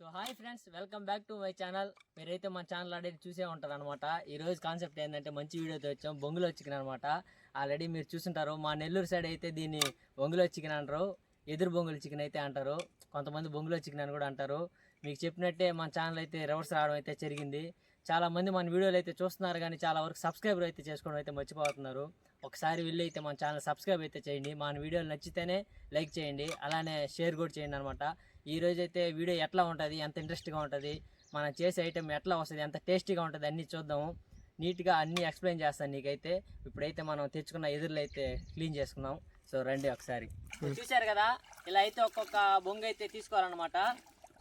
So hi friends welcome back to my channel మీరైతే మన channel already చూసే ఉంటారు అనమాట ఈరోజు కాన్సెప్ట్ ఏంటంటే మంచి వీడియోతో వచ్చాం బొంగులో చికెన్ అనమాట ఆల్రెడీ మీరు చూసుంటారు మా నెల్లూరు సైడ్ అయితే దీన్ని బొంగులో చికెన్ అంటారు ఎదురు బొంగుల చికెన్ అయితే అంటారు. కొంతమంది బొంగులో చికెన్ అని కూడా అంటారు. మీకు చెప్పినట్టే మన ఛానల్ అయితే రివర్స్ రావడం అయితే జరిగింది. చాలా మంది మన వీడియోలు అయితే చూస్తున్నారు కానీ చాలా వరకు సబ్స్క్రైబర్ అయితే చేసుకోవడం అయితే మర్చిపోతున్నారు. ఒకసారి వెళ్ళి అయితే మన ఛానల్ సబ్స్క్రైబ్ అయితే చేయండి. మన వీడియోలు నచ్చితేనే లైక్ చేయండి అలానే షేర్ కూడా చేయండి అనమాట ఈ రోజు అయితే వీడియో ఎట్లా ఉంటుంది? ఎంత ఇంట్రెస్ట్గా ఉంటుంది? మనం చేసే ఐటెం ఎట్లా వస్తుంది? ఎంత టేస్టీగా ఉంటుంది? అన్నీ చూద్దాము. నీట్గా అన్నీ ఎక్స్ప్లెయిన్ చేస్తాను నీకైతే. ఇప్పుడైతే మనం తెచ్చుకున్న ఎదురులు అయితే క్లీన్ చేసుకుందాం. సో రండి ఒకసారి. చూశారు కదా? ఇలా అయితే ఒక్కొక్క బొంగ అయితే తీసుకోవాలన్నమాట.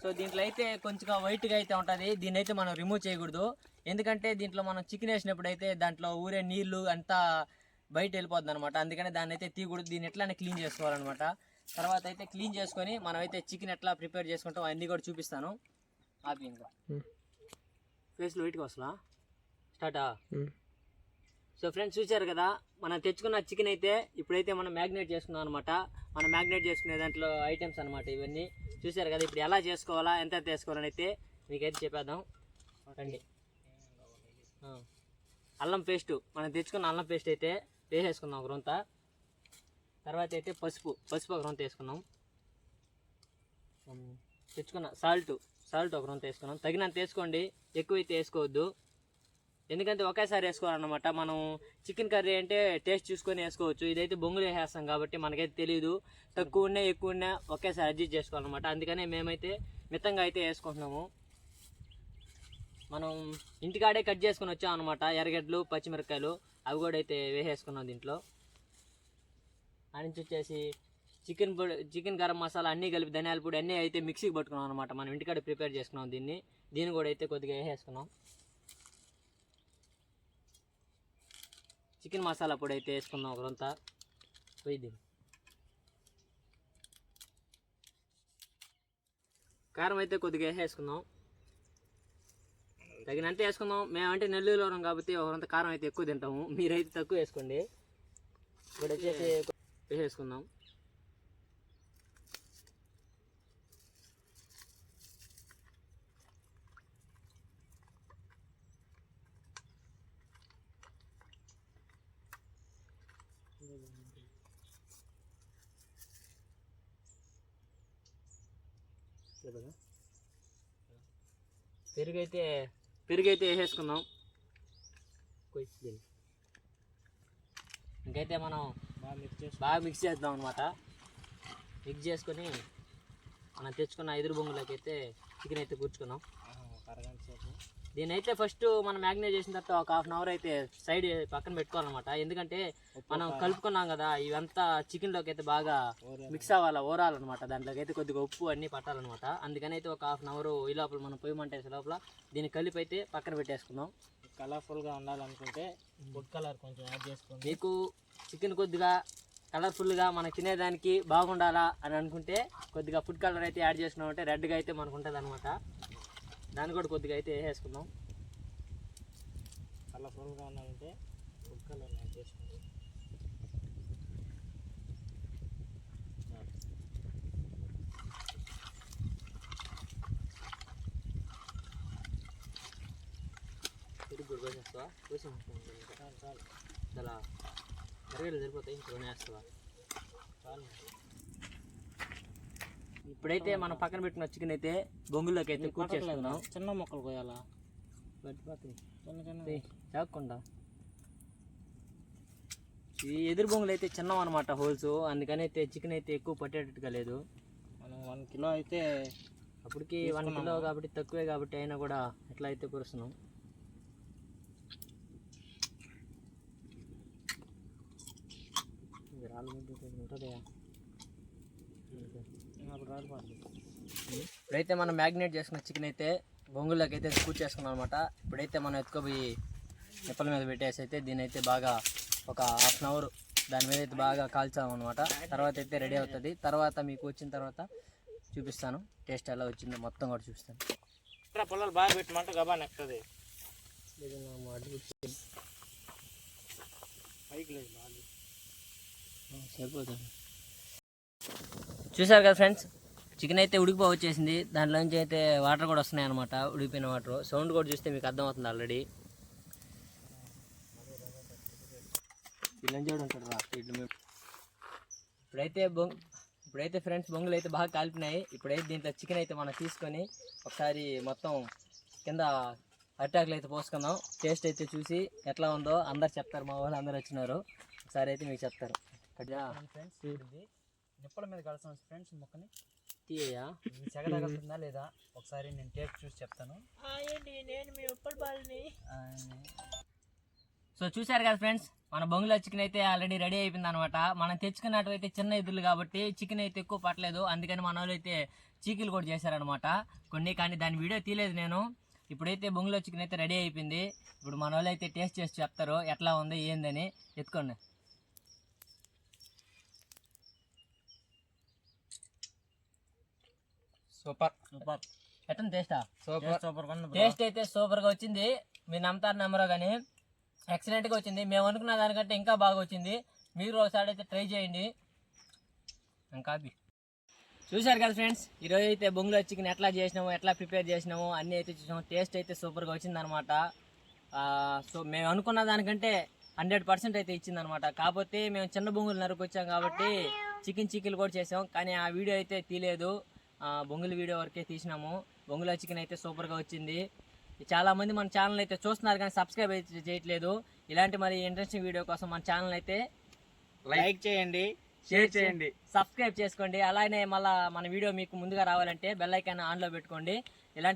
సో దీంట్లో అయితే కొంచెం వైట్గా అయితే ఉంటుంది. దీన్ని అయితే మనం రిమూవ్ చేయకూడదు. ఎందుకంటే దీంట్లో మనం చికెన్ వేసినప్పుడు అయితే దాంట్లో ఊరే నీళ్ళు అంతా బయట వెళ్ళిపోద్ది అనమాట అందుకని దాన్ని అయితే తీయకూడదు. దీన్ని ఎట్లానే క్లీన్ చేసుకోవాలన్నమాట. తర్వాత అయితే క్లీన్ చేసుకొని మనం అయితే చికెన్ ఎట్లా ప్రిపేర్ చేసుకుంటాం అన్నీ కూడా చూపిస్తాను. ఆపి ఇంకా. ఫేస్లో వైట్గా వస్తుందా స్టార్టా సో ఫ్రెండ్స్ చూశారు కదా మనం తెచ్చుకున్న చికెన్ అయితే ఇప్పుడైతే మనం మ్యాగ్నేట్ చేసుకున్నాం అనమాట మనం మ్యాగ్నేట్ చేసుకునే దాంట్లో ఐటమ్స్ అనమాట ఇవన్నీ. చూశారు కదా ఇప్పుడు ఎలా చేసుకోవాలా ఎంత వేసుకోవాలని అయితే మీకైతే చెప్పేద్దాం. రండి. అల్లం పేస్ట్ మనం తెచ్చుకున్న అల్లం పేస్ట్ అయితే వేసేసుకుందాం ఒక రొంత. తర్వాత అయితే పసుపు పసుపు ఒక రొంత వేసుకున్నాం. తెచ్చుకున్న సాల్ట్ సాల్ట్ ఒక రొంత వేసుకున్నాం. తగినంత వేసుకోండి ఎక్కువైతే వేసుకోవద్దు. ఎందుకంటే ఒకేసారి వేసుకోవాలన్నమాట. మనం చికెన్ కర్రీ అంటే టేస్ట్ చూసుకొని వేసుకోవచ్చు. ఇదైతే బొంగులు వేసేస్తాం కాబట్టి మనకైతే తెలియదు తక్కువ ఉన్నా ఎక్కువ ఉన్నా ఒకేసారి అడ్జస్ట్ చేసుకోవాలన్నమాట. అందుకనే మేమైతే మితంగా అయితే వేసుకుంటున్నాము. మనం ఇంటికాడే కట్ చేసుకుని వచ్చాం అనమాట ఎర్రగడ్డలు పచ్చిమిరపకాయలు అవి కూడా అయితే వేసేసుకున్నాం దీంట్లో. నుంచి వచ్చేసి చికెన్ పొడి చికెన్ గరం మసాలా అన్నీ కలిపి ధనియాల పొడి అన్నీ అయితే మిక్సీకి పట్టుకున్నాం అనమాట మనం ఇంటికాడ ప్రిపేర్ చేసుకున్నాం దీన్ని. దీన్ని కూడా అయితే కొద్దిగా వేసేసుకున్నాం. చికెన్ మసాలా పొడి అయితే వేసుకుందాం ఒకరంతా. పోయి కారం అయితే కొద్దిగా వేసేసుకుందాం. తగినంత వేసుకుందాం. మేమంటే నెల్లూరులో ఉన్నాం కాబట్టి ఒకరంత కారం అయితే ఎక్కువ తింటాము. మీరైతే తక్కువ వేసుకోండి. ఇప్పుడు వచ్చేసి వేసేసుకుందాం. పెరుగు అయితే పెరుగు అయితే వేసేసుకుందాం. ఇంకైతే మనం బాగా మిక్స్ చేద్దాం అనమాట మిక్స్ చేసుకొని మనం తెచ్చుకున్న ఎదురు బొంగులకి అయితే చికెన్ అయితే సేపు. దీని అయితే ఫస్ట్ మనం మ్యాగ్నేట్ చేసిన తర్వాత ఒక హాఫ్ అన్ అవర్ అయితే సైడ్ పక్కన పెట్టుకోవాలన్నమాట. ఎందుకంటే మనం కలుపుకున్నాం కదా ఇవంతా చికెన్లోకి అయితే బాగా మిక్స్ అవ్వాలి ఓరాలన్నమాట దాంట్లోకి అయితే కొద్దిగా ఉప్పు అన్నీ పట్టాలన్నమాట. అందుకని అయితే ఒక హాఫ్ అన్ అవర్ ఈ లోపల మనం పొయ్యి మంట వేసే లోపల దీన్ని కలిపి అయితే పక్కన పెట్టేసుకుందాం. కలర్ఫుల్గా ఉండాలనుకుంటే ఫుడ్ కలర్ కొంచెం యాడ్ చేసుకోండి మీకు చికెన్ కొద్దిగా కలర్ఫుల్గా మనం తినేదానికి బాగుండాలా అని అనుకుంటే కొద్దిగా ఫుడ్ కలర్ అయితే యాడ్ చేసుకున్నామంటే రెడ్గా అయితే మనకు ఉంటుంది అనమాట దాన్ని కూడా కొద్దిగా అయితే వేసేసుకుందాం. కలర్ఫుల్గా ఉండాలంటే ఫుడ్ కలర్ యాడ్ తిరిగి కూడా పోసి చాలు. సరిపోతాయి వేస్తావా ఇప్పుడైతే మనం పక్కన పెట్టిన చికెన్ అయితే బొంగుల్లోకి అయితే కూర్చేసుకుందాం చిన్న ముక్కలు కోయాలా? పట్టిపోతాయి చిన్న చిన్న. చాకుండా ఈ ఎదురు బొంగులు అయితే చిన్నవి అనమాట హోల్స్. అందుకని అయితే చికెన్ అయితే ఎక్కువ పట్టేటట్టుగా లేదు. మనం వన్ కిలో అయితే అప్పటికి వన్ కిలో కాబట్టి తక్కువే కాబట్టి అయినా కూడా ఎట్లా అయితే కురుస్తున్నాం. రాళ్ళు ఉంటుందా? ఇప్పుడైతే మనం మ్యాగ్నేట్ చేసుకున్న చికెన్ అయితే బొంగుల్లోకి అయితే కూర్చేసుకున్నాం అనమాట ఇప్పుడైతే మనం ఎత్తుకోపోయి నిప్పల మీద పెట్టేసి అయితే దీని అయితే బాగా ఒక హాఫ్ అన్ అవర్ దాని మీద అయితే బాగా కాల్చాం అనమాట తర్వాత అయితే రెడీ అవుతుంది. తర్వాత మీకు వచ్చిన తర్వాత చూపిస్తాను. టేస్ట్ ఎలా వచ్చిందో మొత్తం కూడా చూపిస్తాను. ఇక్కడ పొలాలు బాగా పెట్టమంటే గబా నెక్కుతుంది పైకి లేదు బాగా సరిపోతుంది చూసారు కదా ఫ్రెండ్స్? చికెన్ అయితే ఉడికిపో వచ్చేసింది. దాంట్లోంచి అయితే వాటర్ కూడా వస్తున్నాయి అనమాట ఉడికిపోయిన వాటర్ సౌండ్ కూడా చూస్తే మీకు అర్థమవుతుంది ఆల్రెడీ ఇప్పుడైతే బొంగ్ ఇప్పుడైతే ఫ్రెండ్స్ బొంగులు అయితే బాగా కాలిపినాయి ఇప్పుడైతే దీంట్లో చికెన్ అయితే మనం తీసుకొని ఒకసారి మొత్తం కింద అట్టాకులు అయితే పోసుకుందాం. టేస్ట్ అయితే చూసి ఎట్లా ఉందో అందరు చెప్తారు. మా వాళ్ళు అందరు వచ్చినారు. ఒకసారి అయితే మీకు చెప్తారు. ఫ్రెండ్స్ ఇది నిప్పుల మీద కలుస్తాం ఫ్రెండ్స్ ముక్కని. తీయా చెగ తగులుతుందా లేదా? ఒకసారి నేను టేస్ట్ చూసి చెప్తాను. ఆ, సో చూశారు కదా ఫ్రెండ్స్ మన బొంగులో చికెన్ అయితే ఆల్రెడీ రెడీ అయిపోయింది అనమాట మనం తెచ్చుకున్నట్టు అయితే చిన్న ఇద్దులు కాబట్టి చికెన్ అయితే ఎక్కువ పట్టలేదు. అందుకని మన వాళ్ళు అయితే చీకులు కూడా చేశారనమాట కొన్ని కానీ దాని వీడియో తీయలేదు నేను. ఇప్పుడైతే బొంగులో చికెన్ అయితే రెడీ అయిపోయింది. ఇప్పుడు మన వాళ్ళు అయితే టేస్ట్ చేసి చెప్తారు ఎట్లా ఉంది ఏందని. ఎత్తుకోండి. సూపర్. సూపర్. ఎట్లా టేస్టా సూపర్. సూపర్ కొన్న టేస్ట్ అయితే సూపర్గా వచ్చింది. మీరు నమ్ముతారు నమ్మరో కానీ ఎక్సలెంట్గా వచ్చింది. మేము అనుకున్న దానికంటే ఇంకా బాగా వచ్చింది. మీరు ఒకసారి అయితే ట్రై చేయండి. ఇంకా అవి చూశారు కదా ఫ్రెండ్స్ ఈరోజు అయితే బొంగులో చికెన్ ఎట్లా చేసినాము ఎట్లా ప్రిపేర్ చేసినాము అన్నీ అయితే చూసాము టేస్ట్ అయితే సూపర్గా వచ్చింది అనమాట సో మేము అనుకున్న దానికంటే హండ్రెడ్ పర్సెంట్ అయితే ఇచ్చింది అనమాట కాకపోతే మేము చిన్న బొంగులు నరుకొచ్చాం కాబట్టి చికెన్ చికెన్ కూడా చేసాం. కానీ ఆ వీడియో అయితే తీయలేదు బొంగుల వీడియో వరకే తీసినాము. బొంగులో చికెన్ అయితే సూపర్గా వచ్చింది. చాలా మంది మన ఛానల్ అయితే చూస్తున్నారు కానీ సబ్స్క్రైబ్ అయితే చేయట్లేదు. ఇలాంటి మరి ఇంట్రెస్టింగ్ వీడియో కోసం మన ఛానల్ అయితే లైక్ చేయండి షేర్ చేయండి. సబ్స్క్రైబ్ చేసుకోండి. అలానే మళ్ళీ మన వీడియో మీకు ముందుగా రావాలంటే బెల్ ఐకాన్ ఆన్లో పెట్టుకోండి.